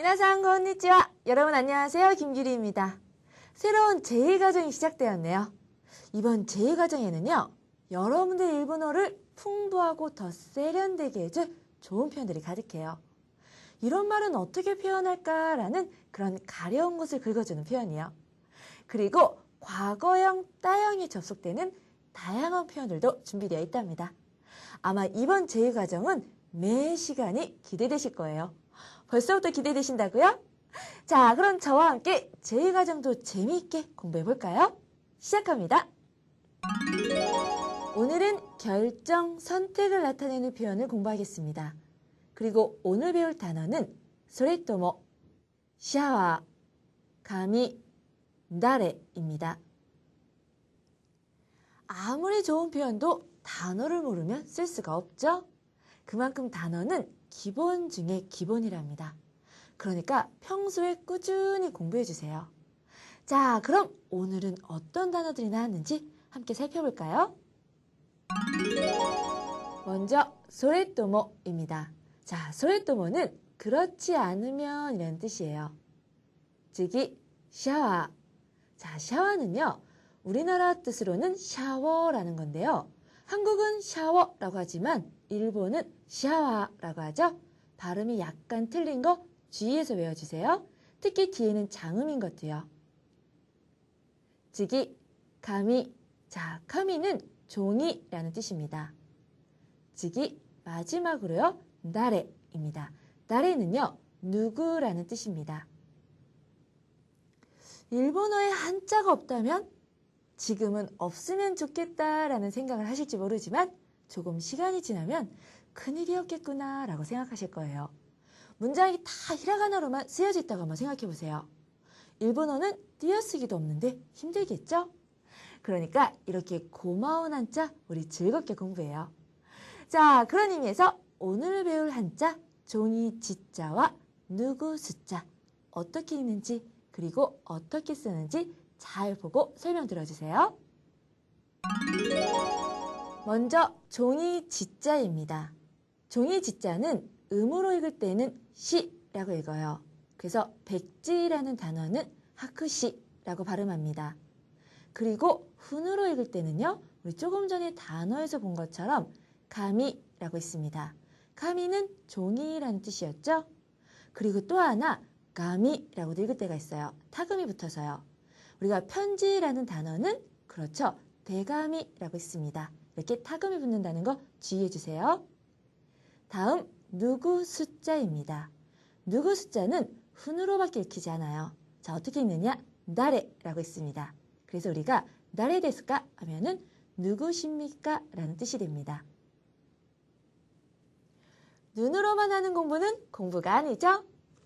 미나상 건니치와 여러분 안녕하세요 김규리입니다. 새로운 제2과정이 시작되었네요. 이번 제2과정에는요 여러분들 일본어를 풍부하고 더 세련되게 해줄 좋은 표현들이 가득해요. 이런 말은 어떻게 표현할까라는 그런 가려운 것을 긁어주는 표현이요. 그리고 과거형, 따형이 접속되는 다양한 표현들도 준비되어 있답니다. 아마 이번 제2과정은 매 시간이 기대되실 거예요. 벌써부터 기대되신다고요? 자, 그럼 저와 함께 제2과정도 재미있게 공부해 볼까요? 시작합니다. 오늘은 결정, 선택을 나타내는 표현을 공부하겠습니다. 그리고 오늘 배울 단어는 소레토모, 샤와, 가미, 나레입니다. 아무리 좋은 표현도 단어를 모르면 쓸 수가 없죠? 그만큼 단어는 기본 중에 기본이랍니다. 그러니까 평소에 꾸준히 공부해 주세요. 자, 그럼 오늘은 어떤 단어들이 나왔는지 함께 살펴볼까요? 먼저 소레토모입니다. 자, 소레토모는 그렇지 않으면 이라는 뜻이에요. 즉이 샤워. 자, 샤워는요. 우리나라 뜻으로는 샤워라는 건데요. 한국은 샤워라고 하지만 일본은 샤워라고 하죠. 발음이 약간 틀린 거 주의해서 외워주세요. 특히 뒤에는 장음인 것도요. 즉이 가미. 자, 카미는 종이라는 뜻입니다. 즉이 마지막으로요. 나레입니다. 나레는요. 누구라는 뜻입니다. 일본어에 한자가 없다면 지금은 없으면 좋겠다라는 생각을 하실지 모르지만 조금 시간이 지나면 큰일이었겠구나 라고 생각하실 거예요. 문장이 다 히라가나로만 쓰여져 있다고 한번 생각해 보세요. 일본어는 띄어쓰기도 없는데 힘들겠죠? 그러니까 이렇게 고마운 한자 우리 즐겁게 공부해요. 자, 그런 의미에서 오늘 배울 한자 종이 지자와 누구 숫자 어떻게 읽는지 그리고 어떻게 쓰는지 잘 보고 설명 들어주세요. 먼저 종이 지자입니다. 종이 지자는 음으로 읽을 때는 시라고 읽어요. 그래서 백지라는 단어는 하크시라고 발음합니다. 그리고 훈으로 읽을 때는요. 우리 조금 전에 단어에서 본 것처럼 가미라고 있습니다. 가미는 종이라는 뜻이었죠. 그리고 또 하나 가미라고도 읽을 때가 있어요. 타금이 붙어서요. 우리가 편지라는 단어는 그렇죠. 대가미라고 있습니다. 이렇게 타금이 붙는다는 거 주의해 주세요. 다음 누구 숫자입니다. 누구 숫자는 훈으로밖에 읽히지 않아요. 자 어떻게 읽느냐? 나레라고 있습니다. 그래서 우리가 나레 데스까 하면은 누구십니까? 라는 뜻이 됩니다. 눈으로만 하는 공부는 공부가 아니죠?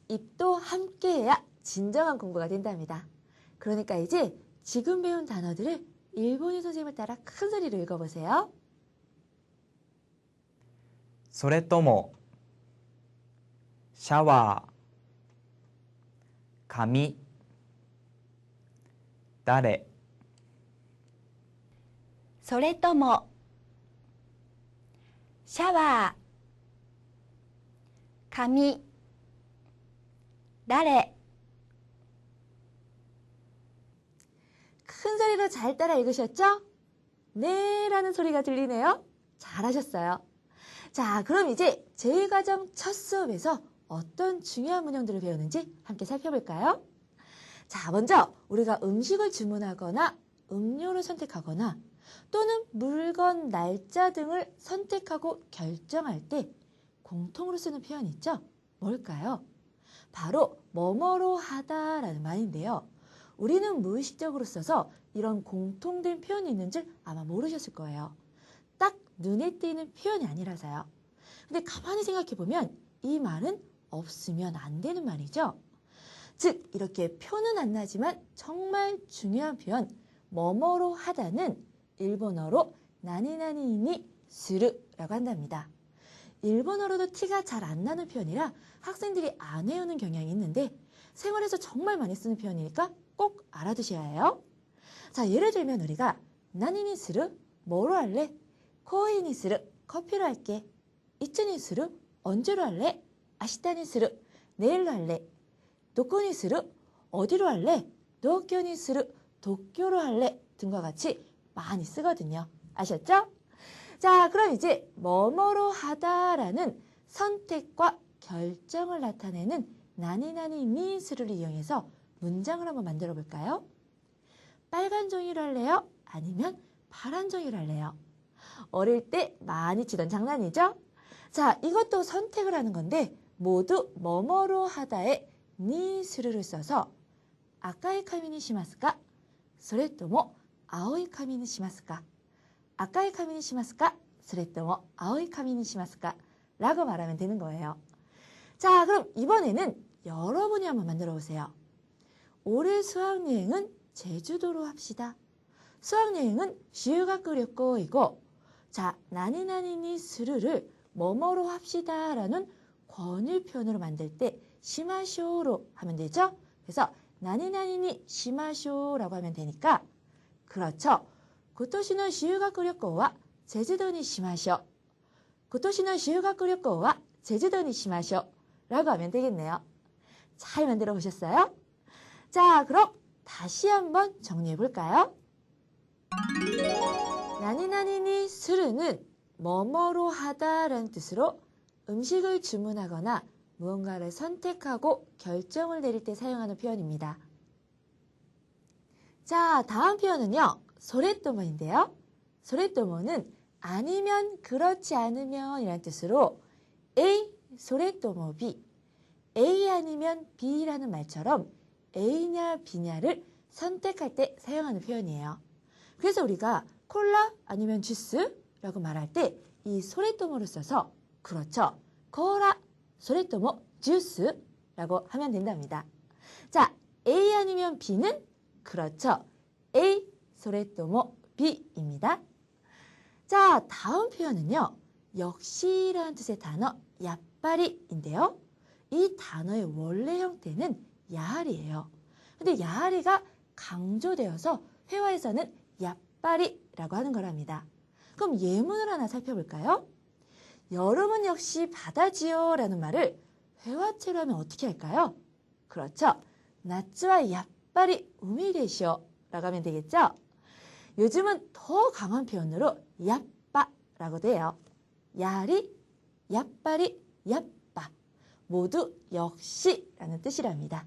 입도 함께 해야 진정한 공부가 된답니다. 그러니까 이제 지금 배운 단어들을 일본인 선생님을 따라 큰 소리로 읽어보세요. それともシャワー髪誰それともシャワー髪誰 큰 소리로 잘 따라 읽으셨죠? 네 라는 소리가 들리네요. 잘하셨어요. 자, 그럼 이제 제1과정 첫 수업에서 어떤 중요한 문형들을 배우는지 함께 살펴볼까요? 자, 먼저 우리가 음식을 주문하거나 음료를 선택하거나 또는 물건, 날짜 등을 선택하고 결정할 때 공통으로 쓰는 표현 있죠? 뭘까요? 바로 뭐뭐로 하다라는 말인데요. 우리는 무의식적으로 써서 이런 공통된 표현이 있는 줄 아마 모르셨을 거예요. 딱 눈에 띄는 표현이 아니라서요. 근데 가만히 생각해 보면 이 말은 없으면 안 되는 말이죠. 즉 이렇게 표는 안 나지만 정말 중요한 표현 뭐뭐로 하다는 일본어로 나니나니니 스르라고 한답니다. 일본어로도 티가 잘 안 나는 표현이라 학생들이 안 외우는 경향이 있는데 생활에서 정말 많이 쓰는 표현이니까 꼭 알아두셔야 해요. 자, 예를 들면 우리가 나니니 스르 뭐로 할래? 코이니 스르 커피로 할게. 이츠니 스르 언제로 할래? 아시타니 스르 내일로 할래. 도코니스루 어디로 할래? 도쿄니스루 도쿄로 할래? 등과 같이 많이 쓰거든요. 아셨죠? 자, 그럼 이제 뭐뭐로 하다라는 선택과 결정을 나타내는 나니나니 니스를 이용해서 문장을 한번 만들어 볼까요? 빨간 종이로 할래요? 아니면 파란 종이로 할래요? 어릴 때 많이 치던 장난이죠? 자, 이것도 선택을 하는 건데 모두 뭐뭐로 하다에 니 수르를 써서 아까의 카미니 시마스까? 소레토모 뭐 아오이 카미니 시마스까? 아까의 카미니 시마스까? 소레토모 뭐 아오이 카미니 시마스까? 라고 말하면 되는 거예요. 자, 그럼 이번에는 여러분이 한번 만들어 보세요. 올해 수학여행은 제주도로 합시다. 수학여행은 시유가 끓였고 이고 자 나니나니니 스르를 뭐뭐로 합시다 라는 권유편으로 만들 때 시마쇼로 하면 되죠. 그래서 나니나니니 시마쇼라고 하면 되니까 그렇죠. 구토시는 시유가 끓였고와 제주도니 시마쇼 구토시는 시유가 끓였고와 제주도니 시마쇼 라고 하면 되겠네요. 잘 만들어 보셨어요? 자, 그럼 다시 한번 정리해 볼까요? 나니나니니 스르는 뭐뭐로 하다라는 뜻으로 음식을 주문하거나 무언가를 선택하고 결정을 내릴 때 사용하는 표현입니다. 자, 다음 표현은요. 소레토모인데요. 소레토모는 아니면 그렇지 않으면 이란 뜻으로 A 소레토모 B A 아니면 B라는 말처럼 A냐 B냐를 선택할 때 사용하는 표현이에요. 그래서 우리가 콜라 아니면 주스라고 말할 때 이 소레토모를 써서 그렇죠. 콜라 소레토모 주스라고 하면 된답니다. 자, A 아니면 B는 그렇죠. A 소레토모 B입니다. 자, 다음 표현은요. 역시라는 뜻의 단어 야빠리인데요. 이 단어의 원래 형태는 야하리예요. 근데 야하리가 강조되어서 회화에서는 야빠리라고 하는 거랍니다. 그럼 예문을 하나 살펴볼까요? 여름은 역시 바다지요 라는 말을 회화체로 하면 어떻게 할까요? 그렇죠. 나츠와 야빠리 우미데시오 라고 하면 되겠죠? 요즘은 더 강한 표현으로 야빠라고도 해요. 야리, 야빠리, 야빠 모두 역시라는 뜻이랍니다.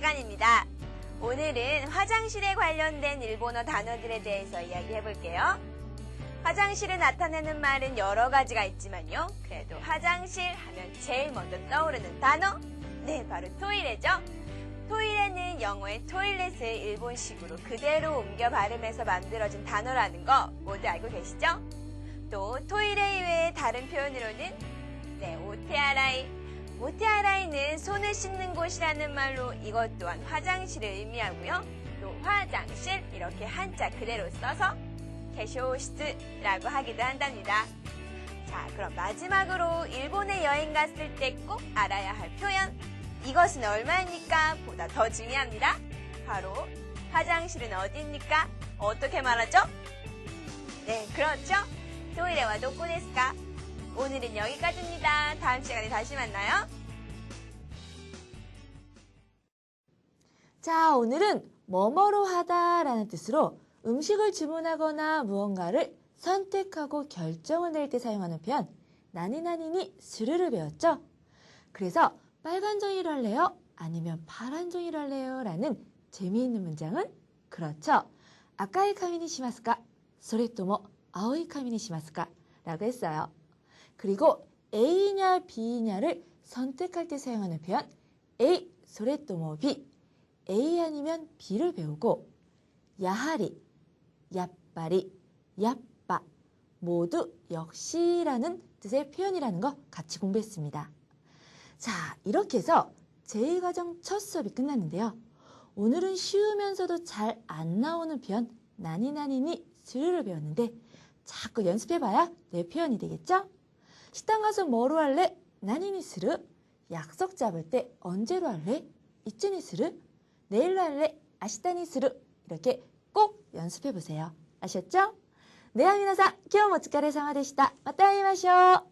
시간입니다. 오늘은 화장실에 관련된 일본어 단어들에 대해서 이야기해 볼게요. 화장실을 나타내는 말은 여러 가지가 있지만요. 그래도 화장실 하면 제일 먼저 떠오르는 단어? 네, 바로 토이레죠. 토이레는 영어의 토일렛을 일본식으로 그대로 옮겨 발음해서 만들어진 단어라는 거 모두 알고 계시죠? 또 토이레 이외의 다른 표현으로는 네, 오테아라이. 오테아라이는 손을 씻는 곳이라는 말로 이것 또한 화장실을 의미하고요. 또 화장실 이렇게 한자 그대로 써서 개쇼시트라고 하기도 한답니다. 자, 그럼 마지막으로 일본에 여행 갔을 때 꼭 알아야 할 표현. 이것은 얼마입니까? 보다 더 중요합니다. 바로 화장실은 어디입니까? 어떻게 말하죠? 네, 그렇죠. 토이레와 도코데스까? 오늘은 여기까지입니다. 다음 시간에 다시 만나요. 자, 오늘은 뭐뭐로 하다라는 뜻으로 음식을 주문하거나 무언가를 선택하고 결정을 낼 때 사용하는 표현 나니나니니 스르르 배웠죠? 그래서 빨간 종이로 할래요? 아니면 파란 종이로 할래요? 라는 재미있는 문장은 그렇죠. 아까의 카미니 시마스까? 소리 또모 아오이 카미니 시마스까? 라고 했어요. 그리고 A냐 B냐를 선택할 때 사용하는 표현 A 소레토모 B A 아니면 B를 배우고 야하리, 야빠리, 야빠 모두 역시라는 뜻의 표현이라는 거 같이 공부했습니다. 자 이렇게 해서 제1과정 첫 수업이 끝났는데요. 오늘은 쉬우면서도 잘 안 나오는 표현 나니나니니 스르를 배웠는데 자꾸 연습해봐야 내 표현이 되겠죠? 식당 가서 뭐로 할래? 나니니 스르? 약속 잡을 때 언제로 할래? 이쯤이 스르? 내일로 할래? 아시다니 스르? 이렇게 꼭 연습해보세요. 아셨죠? 네, 미나상, 今日もお疲れ様でした。また会いましょう。